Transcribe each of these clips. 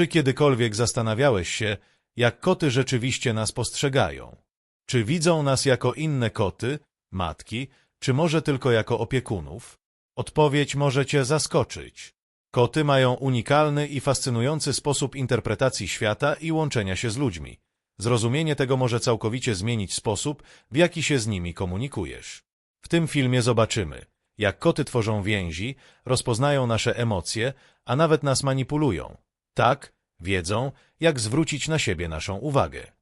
Czy kiedykolwiek zastanawiałeś się, jak koty rzeczywiście nas postrzegają? Czy widzą nas jako inne koty, matki, czy może tylko jako opiekunów? Odpowiedź może Cię zaskoczyć. Koty mają unikalny i fascynujący sposób interpretacji świata i łączenia się z ludźmi. Zrozumienie tego może całkowicie zmienić sposób, w jaki się z nimi komunikujesz. W tym filmie zobaczymy, jak koty tworzą więzi, rozpoznają nasze emocje, a nawet nas manipulują. Tak, wiedzą, jak zwrócić na siebie naszą uwagę.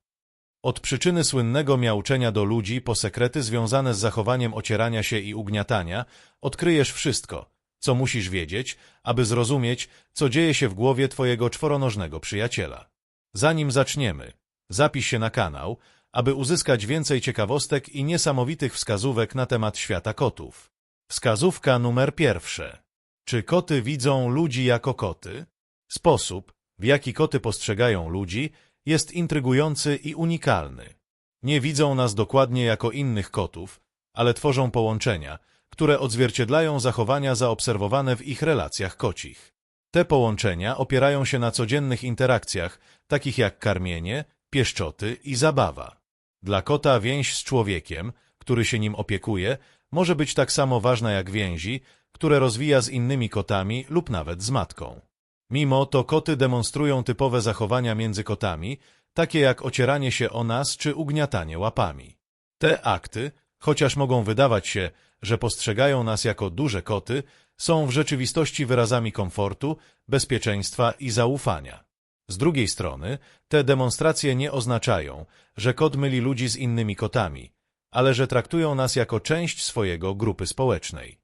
Od przyczyny słynnego miauczenia do ludzi po sekrety związane z zachowaniem ocierania się i ugniatania, odkryjesz wszystko, co musisz wiedzieć, aby zrozumieć, co dzieje się w głowie twojego czworonożnego przyjaciela. Zanim zaczniemy, zapisz się na kanał, aby uzyskać więcej ciekawostek i niesamowitych wskazówek na temat świata kotów. Wskazówka numer pierwsze. Czy koty widzą ludzi jako koty? Sposób, w jaki koty postrzegają ludzi, jest intrygujący i unikalny. Nie widzą nas dokładnie jako innych kotów, ale tworzą połączenia, które odzwierciedlają zachowania zaobserwowane w ich relacjach kocich. Te połączenia opierają się na codziennych interakcjach, takich jak karmienie, pieszczoty i zabawa. Dla kota więź z człowiekiem, który się nim opiekuje, może być tak samo ważna jak więzi, które rozwija z innymi kotami lub nawet z matką. Mimo to koty demonstrują typowe zachowania między kotami, takie jak ocieranie się o nas czy ugniatanie łapami. Te akty, chociaż mogą wydawać się, że postrzegają nas jako duże koty, są w rzeczywistości wyrazami komfortu, bezpieczeństwa i zaufania. Z drugiej strony, te demonstracje nie oznaczają, że kot myli ludzi z innymi kotami, ale że traktują nas jako część swojego grupy społecznej.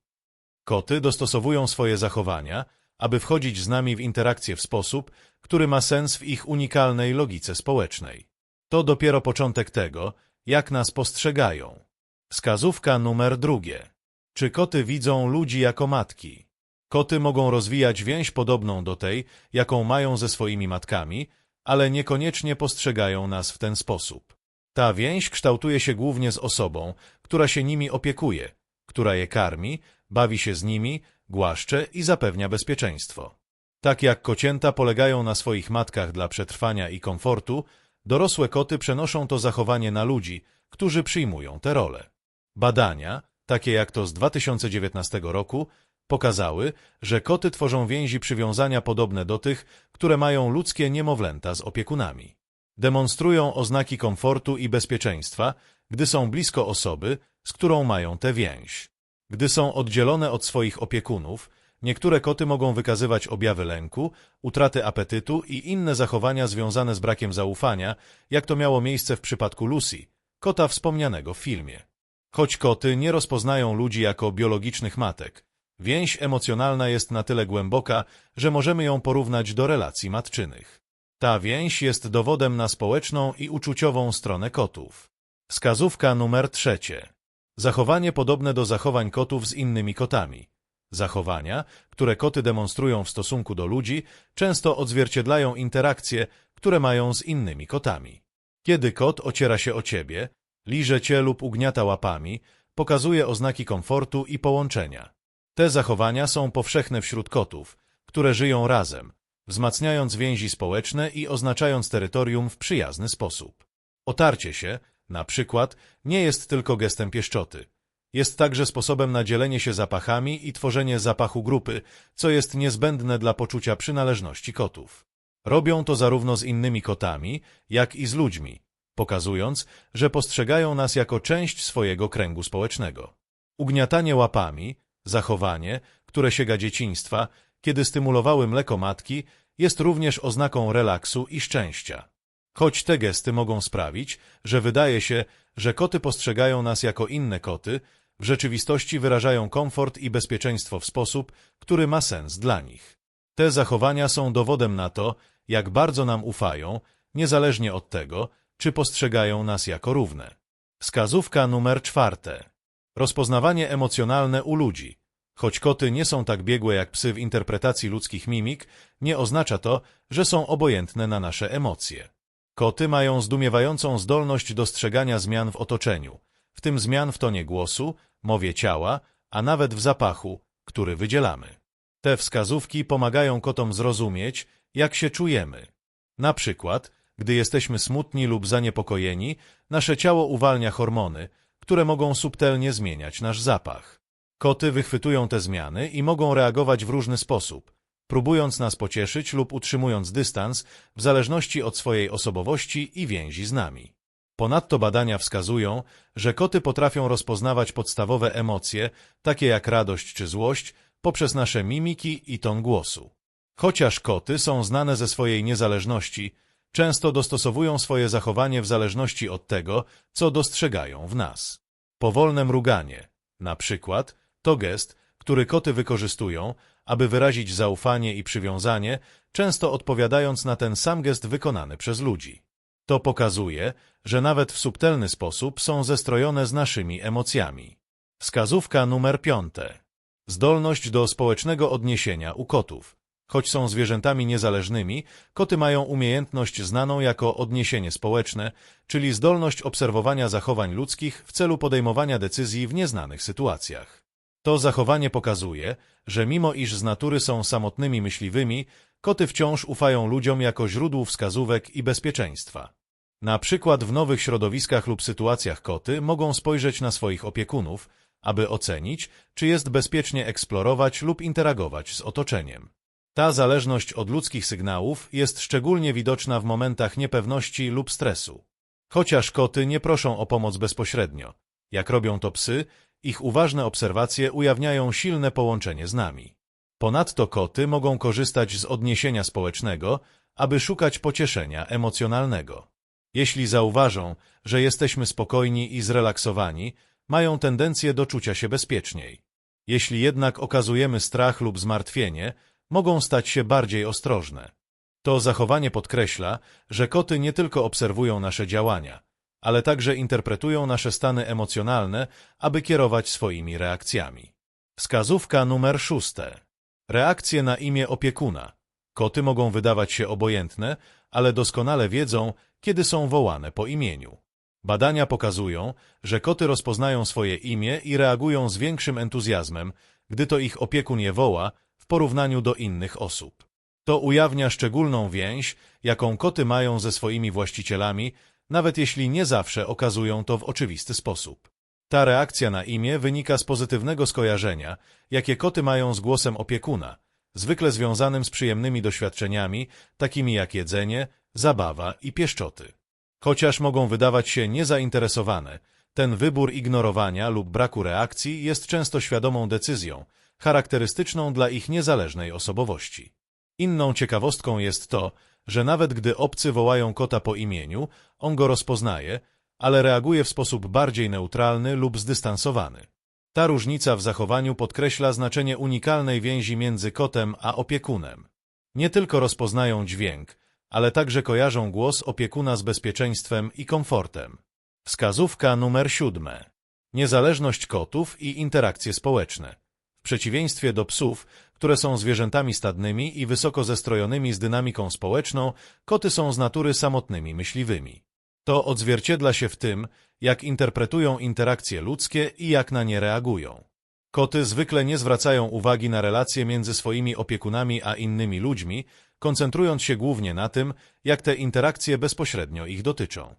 Koty dostosowują swoje zachowania, aby wchodzić z nami w interakcję w sposób, który ma sens w ich unikalnej logice społecznej. To dopiero początek tego, jak nas postrzegają. Wskazówka numer drugie. Czy koty widzą ludzi jako matki? Koty mogą rozwijać więź podobną do tej, jaką mają ze swoimi matkami, ale niekoniecznie postrzegają nas w ten sposób. Ta więź kształtuje się głównie z osobą, która się nimi opiekuje, która je karmi, bawi się z nimi, głaszcze i zapewnia bezpieczeństwo. Tak jak kocięta polegają na swoich matkach dla przetrwania i komfortu, dorosłe koty przenoszą to zachowanie na ludzi, którzy przyjmują te role. Badania, takie jak to z 2019 roku, pokazały, że koty tworzą więzi przywiązania podobne do tych, które mają ludzkie niemowlęta z opiekunami. Demonstrują oznaki komfortu i bezpieczeństwa, gdy są blisko osoby, z którą mają tę więź. Gdy są oddzielone od swoich opiekunów, niektóre koty mogą wykazywać objawy lęku, utraty apetytu i inne zachowania związane z brakiem zaufania, jak to miało miejsce w przypadku Lucy, kota wspomnianego w filmie. Choć koty nie rozpoznają ludzi jako biologicznych matek, więź emocjonalna jest na tyle głęboka, że możemy ją porównać do relacji matczynych. Ta więź jest dowodem na społeczną i uczuciową stronę kotów. Wskazówka numer trzecie. Zachowanie podobne do zachowań kotów z innymi kotami. Zachowania, które koty demonstrują w stosunku do ludzi, często odzwierciedlają interakcje, które mają z innymi kotami. Kiedy kot ociera się o ciebie, liże cię lub ugniata łapami, pokazuje oznaki komfortu i połączenia. Te zachowania są powszechne wśród kotów, które żyją razem, wzmacniając więzi społeczne i oznaczając terytorium w przyjazny sposób. Otarcie się, na przykład, nie jest tylko gestem pieszczoty. Jest także sposobem na dzielenie się zapachami i tworzenie zapachu grupy, co jest niezbędne dla poczucia przynależności kotów. Robią to zarówno z innymi kotami, jak i z ludźmi, pokazując, że postrzegają nas jako część swojego kręgu społecznego. Ugniatanie łapami, zachowanie, które sięga dzieciństwa, kiedy stymulowały mleko matki, jest również oznaką relaksu i szczęścia. Choć te gesty mogą sprawić, że wydaje się, że koty postrzegają nas jako inne koty, w rzeczywistości wyrażają komfort i bezpieczeństwo w sposób, który ma sens dla nich. Te zachowania są dowodem na to, jak bardzo nam ufają, niezależnie od tego, czy postrzegają nas jako równe. Wskazówka numer czwarte. Rozpoznawanie emocjonalne u ludzi. Choć koty nie są tak biegłe jak psy w interpretacji ludzkich mimik, nie oznacza to, że są obojętne na nasze emocje. Koty mają zdumiewającą zdolność dostrzegania zmian w otoczeniu, w tym zmian w tonie głosu, mowie ciała, a nawet w zapachu, który wydzielamy. Te wskazówki pomagają kotom zrozumieć, jak się czujemy. Na przykład, gdy jesteśmy smutni lub zaniepokojeni, nasze ciało uwalnia hormony, które mogą subtelnie zmieniać nasz zapach. Koty wychwytują te zmiany i mogą reagować w różny sposób, próbując nas pocieszyć lub utrzymując dystans w zależności od swojej osobowości i więzi z nami. Ponadto badania wskazują, że koty potrafią rozpoznawać podstawowe emocje, takie jak radość czy złość, poprzez nasze mimiki i ton głosu. Chociaż koty są znane ze swojej niezależności, często dostosowują swoje zachowanie w zależności od tego, co dostrzegają w nas. Powolne mruganie, na przykład, to gest, który koty wykorzystują, aby wyrazić zaufanie i przywiązanie, często odpowiadając na ten sam gest wykonany przez ludzi. To pokazuje, że nawet w subtelny sposób są zestrojone z naszymi emocjami. Wskazówka numer piąte. Zdolność do społecznego odniesienia u kotów. Choć są zwierzętami niezależnymi, koty mają umiejętność znaną jako odniesienie społeczne, czyli zdolność obserwowania zachowań ludzkich w celu podejmowania decyzji w nieznanych sytuacjach. To zachowanie pokazuje, że mimo iż z natury są samotnymi myśliwymi, koty wciąż ufają ludziom jako źródłu wskazówek i bezpieczeństwa. Na przykład w nowych środowiskach lub sytuacjach koty mogą spojrzeć na swoich opiekunów, aby ocenić, czy jest bezpiecznie eksplorować lub interagować z otoczeniem. Ta zależność od ludzkich sygnałów jest szczególnie widoczna w momentach niepewności lub stresu. Chociaż koty nie proszą o pomoc bezpośrednio, jak robią to psy, ich uważne obserwacje ujawniają silne połączenie z nami. Ponadto koty mogą korzystać z odniesienia społecznego, aby szukać pocieszenia emocjonalnego. Jeśli zauważą, że jesteśmy spokojni i zrelaksowani, mają tendencję do czucia się bezpieczniej. Jeśli jednak okazujemy strach lub zmartwienie, mogą stać się bardziej ostrożne. To zachowanie podkreśla, że koty nie tylko obserwują nasze działania, ale także interpretują nasze stany emocjonalne, aby kierować swoimi reakcjami. Wskazówka numer szóste. Reakcje na imię opiekuna. Koty mogą wydawać się obojętne, ale doskonale wiedzą, kiedy są wołane po imieniu. Badania pokazują, że koty rozpoznają swoje imię i reagują z większym entuzjazmem, gdy to ich opiekun je woła, w porównaniu do innych osób. To ujawnia szczególną więź, jaką koty mają ze swoimi właścicielami, nawet jeśli nie zawsze okazują to w oczywisty sposób. Ta reakcja na imię wynika z pozytywnego skojarzenia, jakie koty mają z głosem opiekuna, zwykle związanym z przyjemnymi doświadczeniami, takimi jak jedzenie, zabawa i pieszczoty. Chociaż mogą wydawać się niezainteresowane, ten wybór ignorowania lub braku reakcji jest często świadomą decyzją, charakterystyczną dla ich niezależnej osobowości. Inną ciekawostką jest to, że nawet gdy obcy wołają kota po imieniu, on go rozpoznaje, ale reaguje w sposób bardziej neutralny lub zdystansowany. Ta różnica w zachowaniu podkreśla znaczenie unikalnej więzi między kotem a opiekunem. Nie tylko rozpoznają dźwięk, ale także kojarzą głos opiekuna z bezpieczeństwem i komfortem. Wskazówka numer siódme. Niezależność kotów i interakcje społeczne. Przeciwieństwie do psów, które są zwierzętami stadnymi i wysoko zestrojonymi z dynamiką społeczną, koty są z natury samotnymi myśliwymi. To odzwierciedla się w tym, jak interpretują interakcje ludzkie i jak na nie reagują. Koty zwykle nie zwracają uwagi na relacje między swoimi opiekunami a innymi ludźmi, koncentrując się głównie na tym, jak te interakcje bezpośrednio ich dotyczą.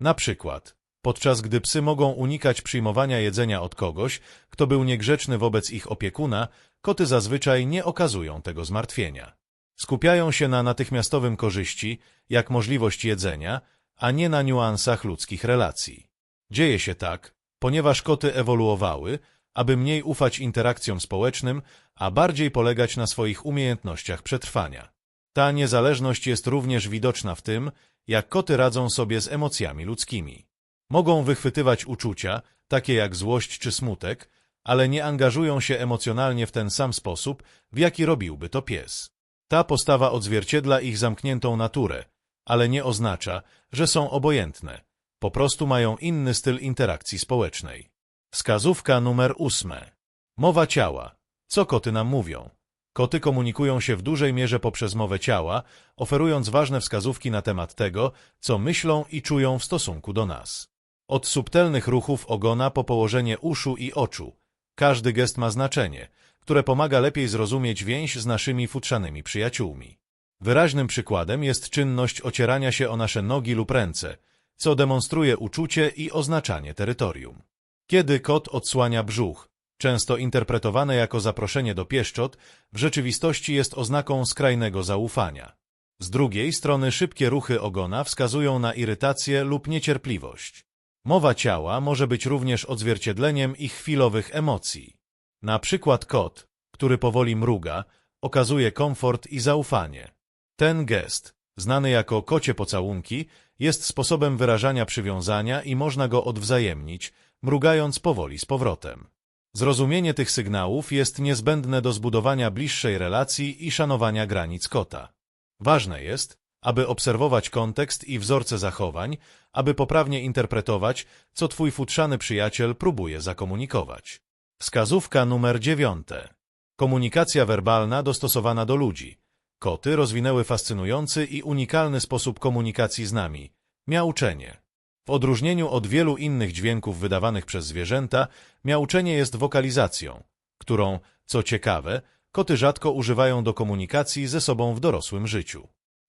Na przykład, podczas gdy psy mogą unikać przyjmowania jedzenia od kogoś, kto był niegrzeczny wobec ich opiekuna, koty zazwyczaj nie okazują tego zmartwienia. Skupiają się na natychmiastowym korzyści, jak możliwość jedzenia, a nie na niuansach ludzkich relacji. Dzieje się tak, ponieważ koty ewoluowały, aby mniej ufać interakcjom społecznym, a bardziej polegać na swoich umiejętnościach przetrwania. Ta niezależność jest również widoczna w tym, jak koty radzą sobie z emocjami ludzkimi. Mogą wychwytywać uczucia, takie jak złość czy smutek, ale nie angażują się emocjonalnie w ten sam sposób, w jaki robiłby to pies. Ta postawa odzwierciedla ich zamkniętą naturę, ale nie oznacza, że są obojętne. Po prostu mają inny styl interakcji społecznej. Wskazówka numer ósme. Mowa ciała. Co koty nam mówią? Koty komunikują się w dużej mierze poprzez mowę ciała, oferując ważne wskazówki na temat tego, co myślą i czują w stosunku do nas. Od subtelnych ruchów ogona po położenie uszu i oczu. Każdy gest ma znaczenie, które pomaga lepiej zrozumieć więź z naszymi futrzanymi przyjaciółmi. Wyraźnym przykładem jest czynność ocierania się o nasze nogi lub ręce, co demonstruje uczucie i oznaczanie terytorium. Kiedy kot odsłania brzuch, często interpretowane jako zaproszenie do pieszczot, w rzeczywistości jest oznaką skrajnego zaufania. Z drugiej strony szybkie ruchy ogona wskazują na irytację lub niecierpliwość. Mowa ciała może być również odzwierciedleniem ich chwilowych emocji. Na przykład kot, który powoli mruga, okazuje komfort i zaufanie. Ten gest, znany jako kocie pocałunki, jest sposobem wyrażania przywiązania i można go odwzajemnić, mrugając powoli z powrotem. Zrozumienie tych sygnałów jest niezbędne do zbudowania bliższej relacji i szanowania granic kota. Ważne jest, aby obserwować kontekst i wzorce zachowań, aby poprawnie interpretować, co twój futrzany przyjaciel próbuje zakomunikować. Wskazówka numer dziewiąte. Komunikacja werbalna dostosowana do ludzi. Koty rozwinęły fascynujący i unikalny sposób komunikacji z nami – miauczenie. W odróżnieniu od wielu innych dźwięków wydawanych przez zwierzęta, miauczenie jest wokalizacją, którą, co ciekawe, koty rzadko używają do komunikacji ze sobą w dorosłym życiu.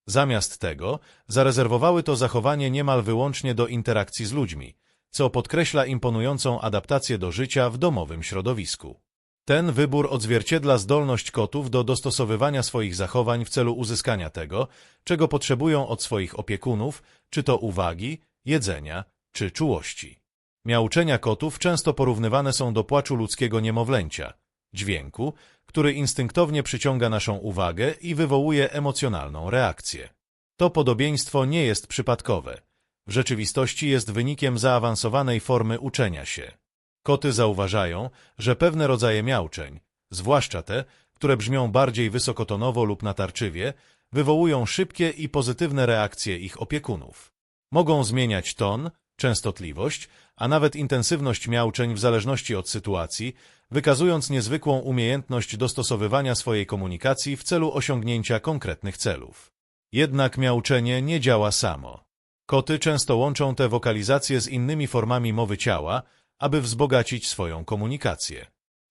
Zamiast tego zarezerwowały to zachowanie niemal wyłącznie do interakcji z ludźmi, co podkreśla imponującą adaptację do życia w domowym środowisku. Ten wybór odzwierciedla zdolność kotów do dostosowywania swoich zachowań w celu uzyskania tego, czego potrzebują od swoich opiekunów, czy to uwagi, jedzenia, czy czułości. Miauczenia kotów często porównywane są do płaczu ludzkiego niemowlęcia, dźwięku, który instynktownie przyciąga naszą uwagę i wywołuje emocjonalną reakcję. To podobieństwo nie jest przypadkowe. W rzeczywistości jest wynikiem zaawansowanej formy uczenia się. Koty zauważają, że pewne rodzaje miauczeń, zwłaszcza te, które brzmią bardziej wysokotonowo lub natarczywie, wywołują szybkie i pozytywne reakcje ich opiekunów. Mogą zmieniać ton, częstotliwość, a nawet intensywność miauczeń w zależności od sytuacji, wykazując niezwykłą umiejętność dostosowywania swojej komunikacji w celu osiągnięcia konkretnych celów. Jednak miauczenie nie działa samo. Koty często łączą te wokalizacje z innymi formami mowy ciała, aby wzbogacić swoją komunikację.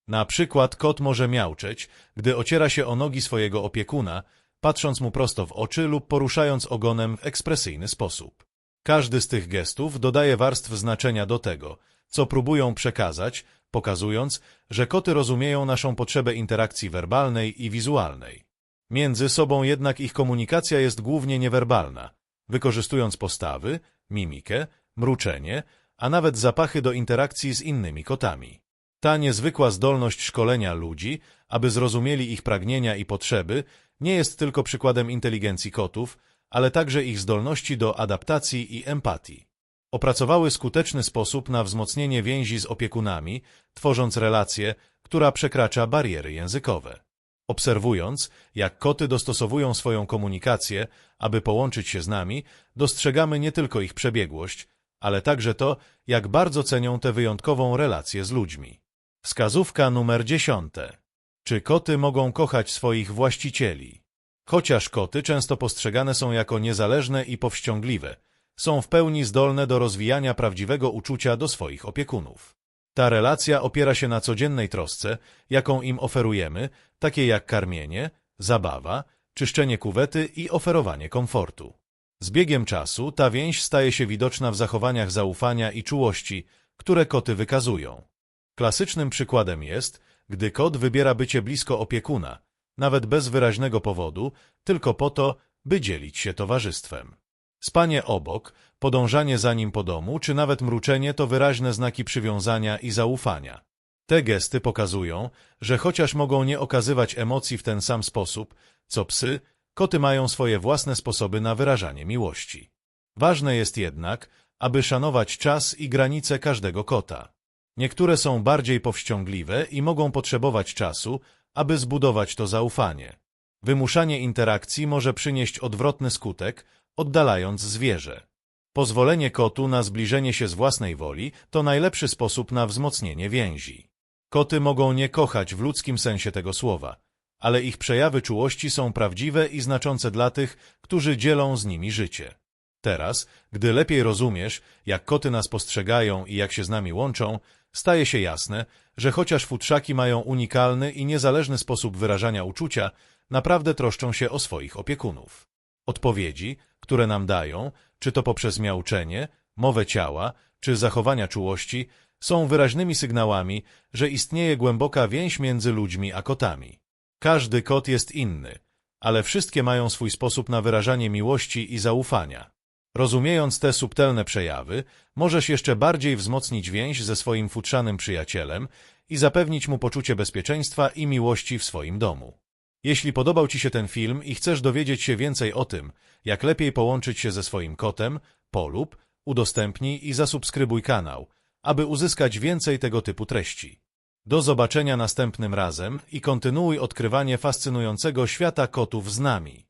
Na przykład kot może miauczeć, gdy ociera się o nogi swojego opiekuna, patrząc mu prosto w oczy lub poruszając ogonem w ekspresyjny sposób. Każdy z tych gestów dodaje warstw znaczenia do tego, co próbują przekazać, pokazując, że koty rozumieją naszą potrzebę interakcji werbalnej i wizualnej. Między sobą jednak ich komunikacja jest głównie niewerbalna, wykorzystując postawy, mimikę, mruczenie, a nawet zapachy do interakcji z innymi kotami. Ta niezwykła zdolność szkolenia ludzi, aby zrozumieli ich pragnienia i potrzeby, nie jest tylko przykładem inteligencji kotów, ale także ich zdolności do adaptacji i empatii. Opracowały skuteczny sposób na wzmocnienie więzi z opiekunami, tworząc relację, która przekracza bariery językowe. Obserwując, jak koty dostosowują swoją komunikację, aby połączyć się z nami, dostrzegamy nie tylko ich przebiegłość, ale także to, jak bardzo cenią tę wyjątkową relację z ludźmi. Wskazówka numer dziesiąte. Czy koty mogą kochać swoich właścicieli? Chociaż koty często postrzegane są jako niezależne i powściągliwe, są w pełni zdolne do rozwijania prawdziwego uczucia do swoich opiekunów. Ta relacja opiera się na codziennej trosce, jaką im oferujemy, takie jak karmienie, zabawa, czyszczenie kuwety i oferowanie komfortu. Z biegiem czasu ta więź staje się widoczna w zachowaniach zaufania i czułości, które koty wykazują. Klasycznym przykładem jest, gdy kot wybiera bycie blisko opiekuna, nawet bez wyraźnego powodu, tylko po to, by dzielić się towarzystwem. Spanie obok, podążanie za nim po domu, czy nawet mruczenie to wyraźne znaki przywiązania i zaufania. Te gesty pokazują, że chociaż mogą nie okazywać emocji w ten sam sposób, co psy, koty mają swoje własne sposoby na wyrażanie miłości. Ważne jest jednak, aby szanować czas i granice każdego kota. Niektóre są bardziej powściągliwe i mogą potrzebować czasu, aby zbudować to zaufanie. Wymuszanie interakcji może przynieść odwrotny skutek, oddalając zwierzę. Pozwolenie kotu na zbliżenie się z własnej woli to najlepszy sposób na wzmocnienie więzi. Koty mogą nie kochać w ludzkim sensie tego słowa, ale ich przejawy czułości są prawdziwe i znaczące dla tych, którzy dzielą z nimi życie. Teraz, gdy lepiej rozumiesz, jak koty nas postrzegają i jak się z nami łączą, staje się jasne, że chociaż futrzaki mają unikalny i niezależny sposób wyrażania uczucia, naprawdę troszczą się o swoich opiekunów. Odpowiedzi, które nam dają, czy to poprzez miauczenie, mowę ciała, czy zachowania czułości, są wyraźnymi sygnałami, że istnieje głęboka więź między ludźmi a kotami. Każdy kot jest inny, ale wszystkie mają swój sposób na wyrażanie miłości i zaufania. Rozumiejąc te subtelne przejawy, możesz jeszcze bardziej wzmocnić więź ze swoim futrzanym przyjacielem i zapewnić mu poczucie bezpieczeństwa i miłości w swoim domu. Jeśli podobał Ci się ten film i chcesz dowiedzieć się więcej o tym, jak lepiej połączyć się ze swoim kotem, polub, udostępnij i zasubskrybuj kanał, aby uzyskać więcej tego typu treści. Do zobaczenia następnym razem i kontynuuj odkrywanie fascynującego świata kotów z nami.